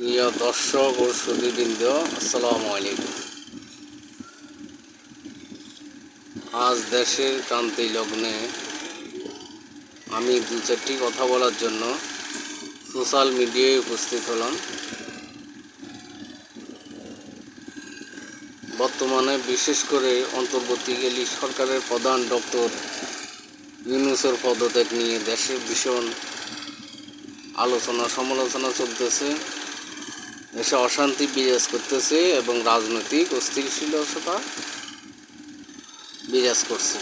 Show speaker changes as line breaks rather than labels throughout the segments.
প্রিয় দর্শক ও সুদীবৃন্দ আসসালামু আলাইকুম। আজ দেশের ক্রান্তি লগ্নে আমি দু চারটি কথা বলার জন্য সোশ্যাল মিডিয়ায় উপস্থিত হলাম। বর্তমানে বিশেষ করে অন্তর্বর্তীকালী সরকারের প্রধান ডক্টর ইউনুসের পদত্যাগ নিয়ে দেশে ভীষণ আলোচনা সমালোচনা চলতেছে। দেশে অশান্তি বিরাজ করতেছে এবং রাজনৈতিক অস্থিতিশীলতা বিরাজ করছে।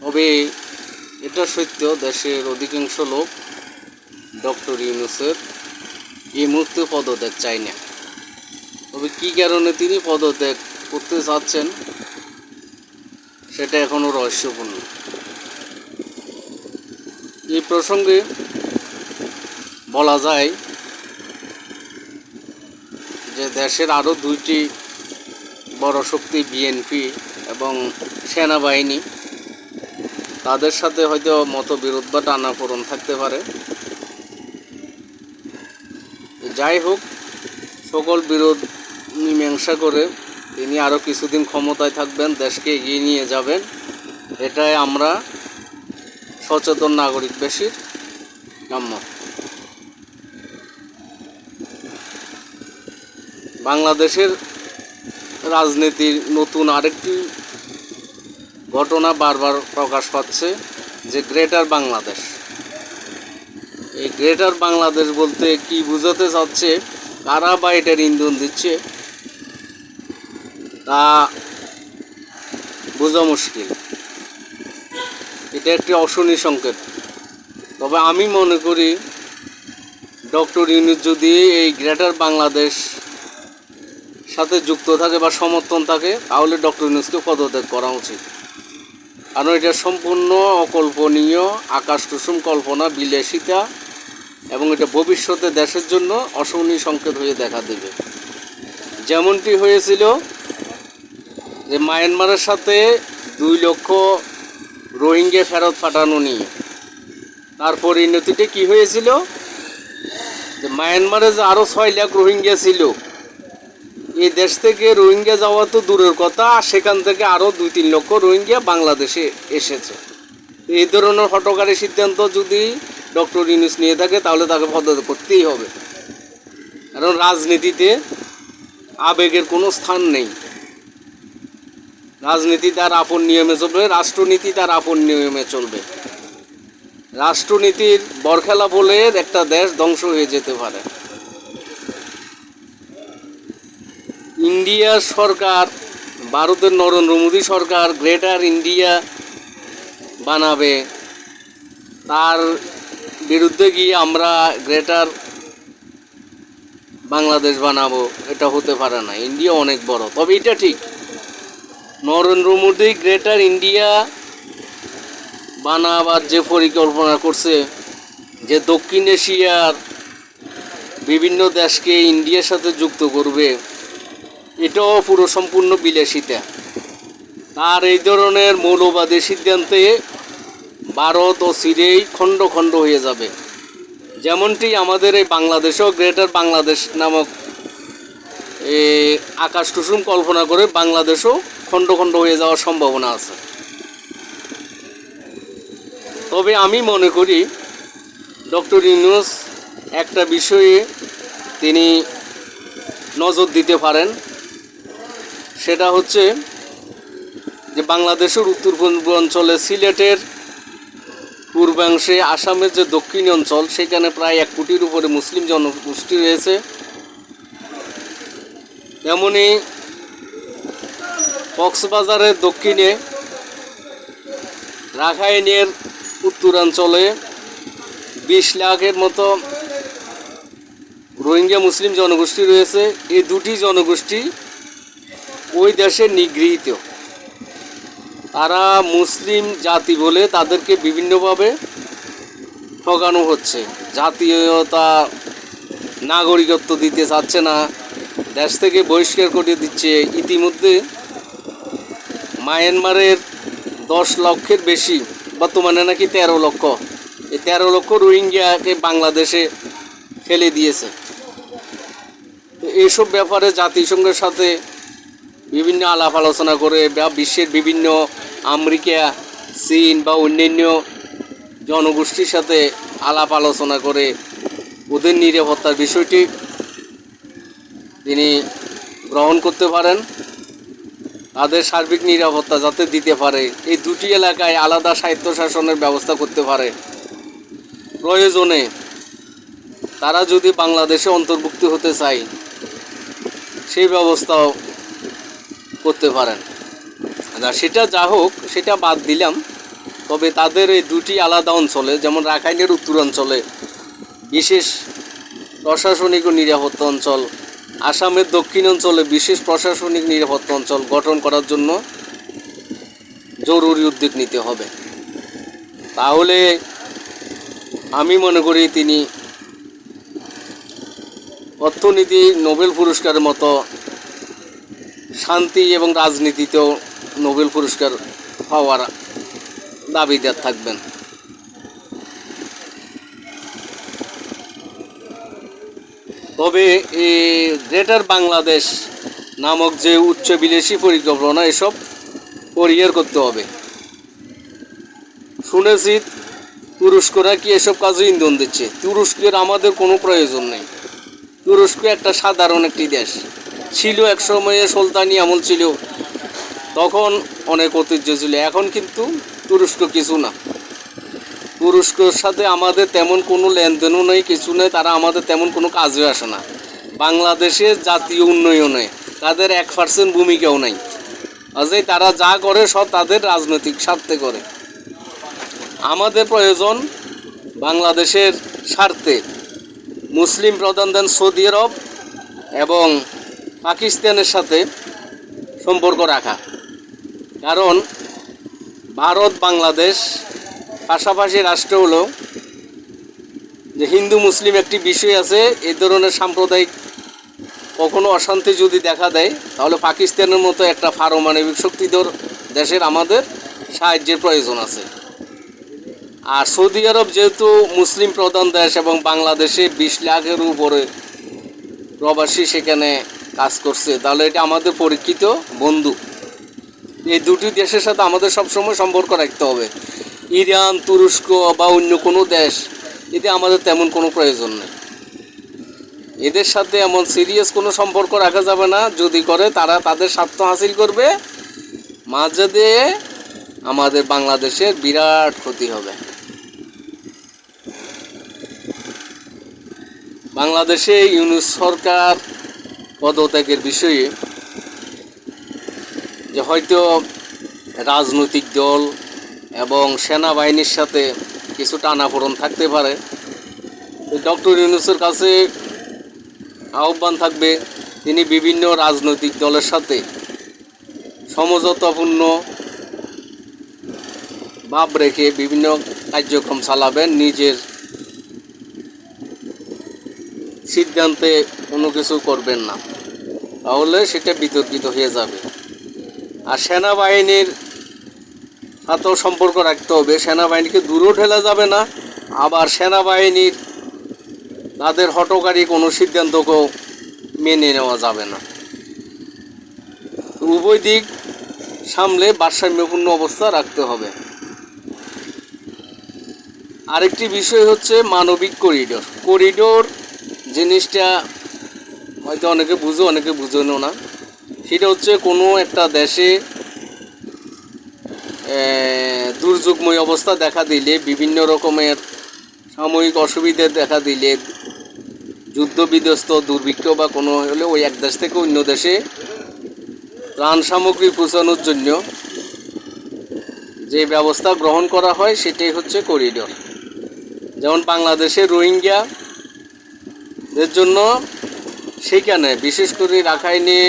তবে এটা সত্য দেশের অধিকাংশ লোক ডক্টর ইউনুসের এই মুহূর্তে পদত্যাগ চায় না। তবে কী কারণে তিনি পদত্যাগ করতে চাচ্ছেন, সেটা এখনও রহস্যপূর্ণ। এই প্রসঙ্গে বলা যায় যে দেশের আরও দুইটি বড় শক্তি বিএনপি এবং সেনাবাহিনী, তাদের সাথে হয়তো মতবিরোধ বা টানাপোড়ন থাকতে পারে। যাই হোক, সকল বিরোধ মীমাংসা করে তিনি আরও কিছুদিন ক্ষমতায় থাকবেন, দেশকে এগিয়ে নিয়ে যাবেন। এটাই আমরা সচেতন নাগরিক বেশির কাম্য বাংলাদেশের রাজনীতির নতুন আরেকটি ঘটনা বারবার প্রকাশ পাচ্ছে যে গ্রেটার বাংলাদেশ। এই গ্রেটার বাংলাদেশ বলতে কি বোঝাতে চাচ্ছে, কারা বা এটার ইন্ধন দিচ্ছে, তা বোঝা মুশকিল। এটা একটি অশনি সংকেত। তবে আমি মনে করি, ডক্টর ইউনুস যদি এই গ্রেটার বাংলাদেশ সাথে যুক্ত থাকে বা সমর্থন থাকে, তাহলে ডক্টর ইউনুসকে পদত্যাগ করা উচিত। কারণ এটা সম্পূর্ণ অকল্পনীয় আকাশ কুসুম কল্পনা, বিলাসিতা, এবং এটা ভবিষ্যতে দেশের জন্য অশনি সংকেত হয়ে দেখা দেবে। যেমনটি হয়েছিল যে মায়ানমারের সাথে দুই লক্ষ রোহিঙ্গা ফেরত পাঠানো নিয়ে। তার পরিণতিতে কি হয়েছিল? যে মায়ানমারে যে আরও ছয় লাখ রোহিঙ্গা ছিল এই দেশ থেকে রোহিঙ্গা যাওয়া তো দূরের কথা সেখান থেকে আরও দুই তিন লক্ষ রোহিঙ্গা বাংলাদেশে এসেছে। এই ধরনের হটকারী সিদ্ধান্ত যদি ডক্টর ইউনুস নিয়ে থাকে, তাহলে তাকে পদত্যাগ করতেই হবে। কারণ রাজনীতিতে আবেগের কোনো স্থান নেই। রাজনীতি তার আপন নিয়মে চলবে, রাষ্ট্রনীতি তার আপন নিয়মে চলবে। রাষ্ট্রনীতির বরখেলা বলে একটা দেশ ধ্বংস হয়ে যেতে পারে। ইন্ডিয়ার সরকার, ভারতের নরেন্দ্র মোদী সরকার গ্রেটার ইন্ডিয়া বানাবে। তার বিরুদ্ধে গিয়ে আমরা গ্রেটার বাংলাদেশ বানাবো, এটা হতে পারে না। ইন্ডিয়া অনেক বড়, তবে এটা ঠিক। নরেন্দ্র মোদী গ্রেটার ইন্ডিয়া বানাবার যে পরিকল্পনা করছে, যে দক্ষিণ এশিয়ার বিভিন্ন দেশকে ইন্ডিয়ার সাথে যুক্ত করবে এটাও পুরো সম্পূর্ণ বিলাসিতা। আর এই ধরনের মৌলবাদী সিদ্ধান্তে ভারত ও সিরেই খণ্ড খণ্ড হয়ে যাবে। যেমনটি আমাদের এই বাংলাদেশেও গ্রেটার বাংলাদেশ নামক আকাশ কুসুম কল্পনা করে বাংলাদেশও খণ্ড খণ্ড হয়ে যাওয়ার সম্ভাবনা আছে। তবে আমি মনে করি, ডক্টর ইউনুস একটা বিষয়ে তিনি নজর দিতে পারেন। সেটা হচ্ছে যে বাংলাদেশের উত্তর পূর্ব অঞ্চলে সিলেটের পূর্বাংশে আসামের যে দক্ষিণ অঞ্চল, সেখানে প্রায় এক কোটির উপরে মুসলিম জনগোষ্ঠী রয়েছে। তেমনি কক্সবাজারের দক্ষিণে রাখাইনের উত্তরাঞ্চলে বিশ লাখের মতো রোহিঙ্গা মুসলিম জনগোষ্ঠী রয়েছে। এই দুটি জনগোষ্ঠী ওই দেশে নিগৃহীত। তারা মুসলিম জাতি বলে তাদেরকে বিভিন্নভাবে ঠকানো হচ্ছে। জাতীয়তা, নাগরিকত্ব দিতে চাচ্ছে না, দেশ থেকে বহিষ্কার করে দিচ্ছে। ইতিমধ্যে মায়ানমারের দশ লক্ষের বেশি, বর্তমানে নাকি তেরো লক্ষ। এই তেরো লক্ষ রোহিঙ্গিয়াকে বাংলাদেশে ফেলে দিয়েছে। তো এইসব ব্যাপারে জাতিসংঘের সাথে বিভিন্ন আলাপ আলোচনা করে বা বিশ্বের বিভিন্ন আমেরিকা, চীন বা অন্যান্য জনগোষ্ঠীর সাথে আলাপ আলোচনা করে ওদের নিরাপত্তার বিষয়টি তিনি গ্রহণ করতে পারেন। তাদের সার্বিক নিরাপত্তা যাতে দিতে পারে। এই দুটি এলাকায় আলাদা স্বায়ত্তশাসনের ব্যবস্থা করতে পারে। প্রয়োজনে তারা যদি বাংলাদেশে অন্তর্ভুক্ত হতে চায়, সেই ব্যবস্থাও করতে পারেন। সেটা যা হোক, সেটা বাদ দিলাম। তবে তাদের এই দুটি আলাদা অঞ্চলে, যেমন রাখাইনের উত্তরাঞ্চলে বিশেষ প্রশাসনিক ও নিরাপত্তা অঞ্চল, আসামের দক্ষিণ অঞ্চলে বিশেষ প্রশাসনিক নিরাপত্তা অঞ্চল গঠন করার জন্য জরুরি উদ্যোগ নিতে হবে। তাহলে আমি মনে করি তিনি অর্থনীতি নোবেল পুরস্কারের মতো শান্তি এবং রাজনীতিতেও নোবেল পুরস্কার পাওয়ার দাবিদার থাকবেন। তবে এই গ্রেটার বাংলাদেশ নামক যে উচ্চ বিদেশি পরিকল্পনা, এসব পরিহার করতে হবে। শুনেছি তুরস্করা কি এসব কাজে ইন্ধন দিচ্ছে? তুরস্কের আমাদের কোনো প্রয়োজন নেই। তুরস্ক একটা সাধারণ একটি দেশ। ছিল এক সময়ে সুলতানি আমল ছিল। তখন অনেক ঐতিহ্য ছিল। এখন কিন্তু তুরস্ক কিছু না। তুরস্কর সাথে আমাদের তেমন কোনো লেনদেনও নেই, কিছু নেই, তারা আমাদের তেমন কোনো কাজে আসে না। বাংলাদেশের জাতীয় উন্নয়নে তাদের এক পার্সেন্ট ভূমিকাও নেই। কাজেই তারা যা করে সব তাদের রাজনৈতিক স্বার্থে করে। আমাদের প্রয়োজন বাংলাদেশের স্বার্থে। মুসলিম প্রধান দেন সৌদি আরব এবং পাকিস্তানের সাথে সম্পর্ক রাখা। কারণ ভারত, বাংলাদেশ পাশাপাশি রাষ্ট্র হলো যে হিন্দু, মুসলিম একটি বিষয় আছে এই ধরনের সাম্প্রদায়িক কখনো অশান্তি যদি দেখা দেয়, তাহলে পাকিস্তানের মতো একটা পারমাণবিক শক্তিধর দেশের আমাদের সাহায্যের প্রয়োজন আছে। আর সৌদি আরব যেহেতু মুসলিম প্রধান দেশ এবং বাংলাদেশে বিশ লাখের উপরে প্রবাসী সেখানে কাজ করছে। তাহলে এটা আমাদের পরীক্ষিত বন্ধু। এই দুটি দেশের সাথে আমাদের সবসময় সম্পর্ক রাখতে হবে। ইরান, তুরস্ক বা অন্য কোনো দেশ, এতে আমাদের তেমন কোনো প্রয়োজন নেই। এদের সাথে এমন সিরিয়াস কোনো সম্পর্ক রাখা যাবে না। যদি করে, তারা তাদের স্বার্থ হাসিল করবে। মাঝে দিয়ে আমাদের বাংলাদেশের বিরাট ক্ষতি হবে। বাংলাদেশে ইউনুস সরকার পদত্যাগের বিষয়ে যে হয়তো রাজনৈতিক দল এবং সেনাবাহিনীর সাথে কিছু টানাপোড়ন থাকতে পারে ডক্টর ইউনুসের কাছে আহ্বান থাকবে, তিনি বিভিন্ন রাজনৈতিক দলের সাথে সমঝোতাপূর্ণ ভাব রেখে বিভিন্ন কার্যক্রম চালাবেন, নিজের সিদ্ধান্তে কোনো কিছু করবেন না। তাহলে সেটা বিতর্কিত হয়ে যাবে। আর সেনাবাহিনীর সাথেও সম্পর্ক রাখতে হবে। সেনাবাহিনীকে দূরেও ঠেলা যাবে না। আবার সেনাবাহিনীর তাদের হটকারী কোনো সিদ্ধান্তকেও মেনে নেওয়া যাবে না। উভয় দিক সামলে ভারসাম্যপূর্ণ অবস্থা রাখতে হবে। আরেকটি বিষয় হচ্ছে মানবিক করিডোর। করিডোর জিনিসটা হয়তো অনেকে বুঝো, অনেকে বুঝেনও না। সেটা হচ্ছে কোনো একটা দেশে দুর্যোগময় অবস্থা দেখা দিলে, বিভিন্ন রকমের সাময়িক অসুবিধা দেখা দিলে যুদ্ধ বিধ্বস্ত দুর্ভিক্ষ বা কোনো হলে ওই এক দেশ থেকে অন্য দেশে ত্রাণ সামগ্রী পৌঁছানোর জন্য যে ব্যবস্থা গ্রহণ করা হয়, সেটাই হচ্ছে করিডোর। যেমন বাংলাদেশে রোহিঙ্গা এর জন্য সেখানে বিশেষ করে রাখাইনি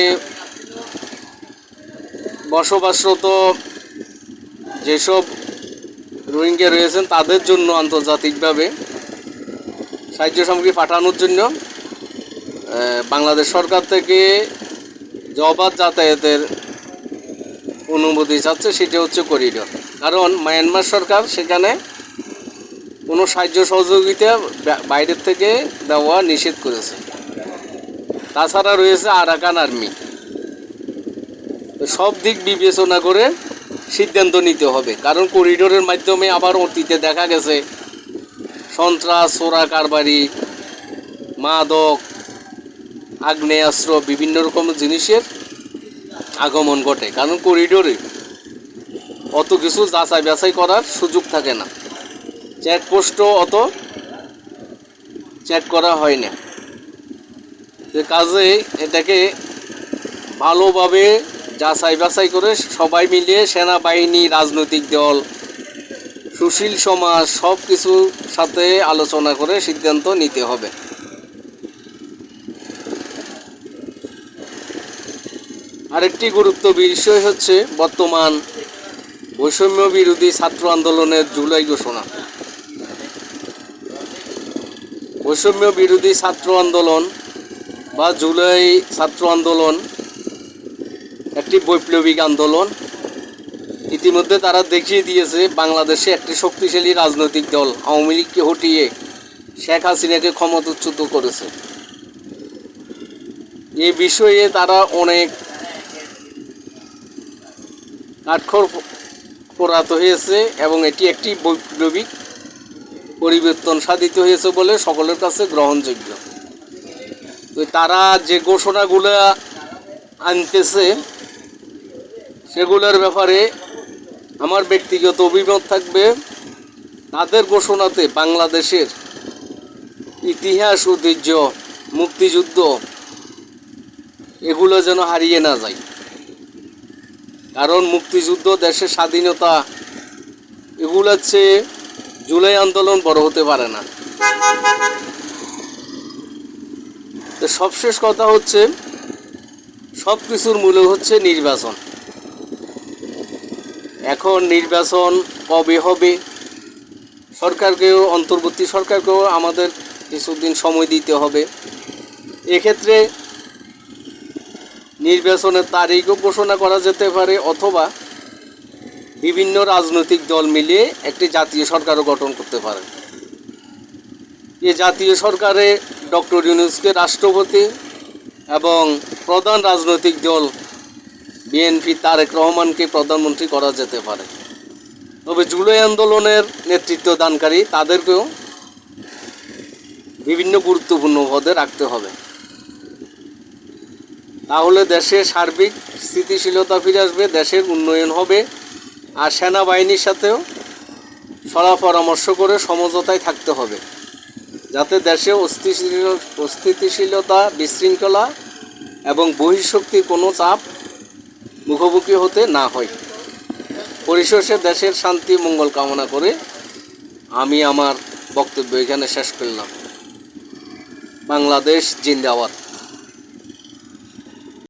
বসবাসরত যেসব রোহিঙ্গা রয়েছেন, তাদের জন্য আন্তর্জাতিকভাবে সাহায্য সামগ্রী পাঠানোর জন্য বাংলাদেশ সরকার থেকে অবাধ যাতায়াতের অনুমতি চাচ্ছে, সেটা হচ্ছে করিডোর। কারণ মায়ানমার সরকার সেখানে কোনো সাহায্য সহযোগিতা বাইরের থেকে দেওয়া নিষেধ করেছে। তাছাড়া রয়েছে আরাকান আর্মি। সব দিক বিবেচনা করে সিদ্ধান্ত নিতে হবে। কারণ করিডোরের মাধ্যমে আবার অতীতে দেখা গেছে সন্ত্রাস, চোরা কারবারি, মাদক, আগ্নেয়াস্ত্র, বিভিন্ন রকম জিনিসের আগমন ঘটে। কারণ করিডোরে অত কিছু যাচাই বাছাই করার সুযোগ থাকে না। চেকপোস্টও অত চেক করা হয় না। তো কাজে এটাকে ভালোভাবে যাচাই বাছাই করে সবাই মিলিয়ে সেনাবাহিনী, রাজনৈতিক দল, সুশীল সমাজ সব কিছুর সাথে আলোচনা করে সিদ্ধান্ত নিতে হবে। আরেকটি গুরুত্ব বিষয় হচ্ছে বর্তমান বৈষম্য বিরোধী ছাত্র আন্দোলনের জুলাই ঘোষণা। বৈষম্য বিরোধী ছাত্র আন্দোলন বা জুলাই ছাত্র আন্দোলন, একটি বৈপ্লবিক আন্দোলন। ইতিমধ্যে তারা দেখিয়ে দিয়েছে, বাংলাদেশে একটি শক্তিশালী রাজনৈতিক দল আওয়ামী লীগকে হটিয়ে শেখ হাসিনাকে ক্ষমতাচ্যুত করেছে। এ বিষয়ে তারা অনেক কাঠখড় পোড়াতে হয়েছে এবং এটি একটি বৈপ্লবিক পরিবর্তন সাধিত হয়েছে বলে সকলের কাছে গ্রহণযোগ্য। তারা যে ঘোষণাগুলো আনতেছে, সেগুলোর ব্যাপারে আমার ব্যক্তিগত অভিমত থাকবে। তাদের ঘোষণাতে বাংলাদেশের ইতিহাস, ঐতিহ্য, মুক্তিযুদ্ধ, এগুলো যেন হারিয়ে না যায়। কারণ মুক্তিযুদ্ধ, দেশের স্বাধীনতা, এগুলোর চেয়ে জুলাই আন্দোলন বড় হতে পারে না। তো সবশেষ কথা হচ্ছে সব কিছুর মূলে হচ্ছে নির্বাচন। এখন নির্বাচন কবে হবে? সরকারকেও, অন্তর্বর্তী সরকারকেও আমাদের কিছুদিন সময় দিতে হবে। এক্ষেত্রে নির্বাচনের তারিখও ঘোষণা করা যেতে পারে, অথবা বিভিন্ন রাজনৈতিক দল মিলিয়ে একটি জাতীয় সরকারও গঠন করতে পারে। এ জাতীয় সরকারে ডক্টর ইউনুসকে রাষ্ট্রপতি এবং প্রধান রাজনৈতিক দল বিএনপি তারেক রহমানকে প্রধানমন্ত্রী করা যেতে পারে। তবে জুলাই আন্দোলনের নেতৃত্ব দানকারী তাদেরকেও বিভিন্ন গুরুত্বপূর্ণ পদে রাখতে হবে। তাহলে দেশে সার্বিক স্থিতিশীলতা ফিরে আসবে, দেশের উন্নয়ন হবে আর সেনাবাহিনীর সাথেও সলা পরামর্শ করে সমঝোতায় থাকতে হবে। যাতে দেশে অস্থিতিশীল অস্থিতিশীলতা বিশৃঙ্খলা এবং বহিঃশক্তির কোনো চাপ মুখোমুখি হতে না হয়। পরিশেষে দেশের শান্তি, মঙ্গল কামনা করে আমি আমার বক্তব্য এখানে শেষ করলাম। বাংলাদেশ জিন্দাবাদ।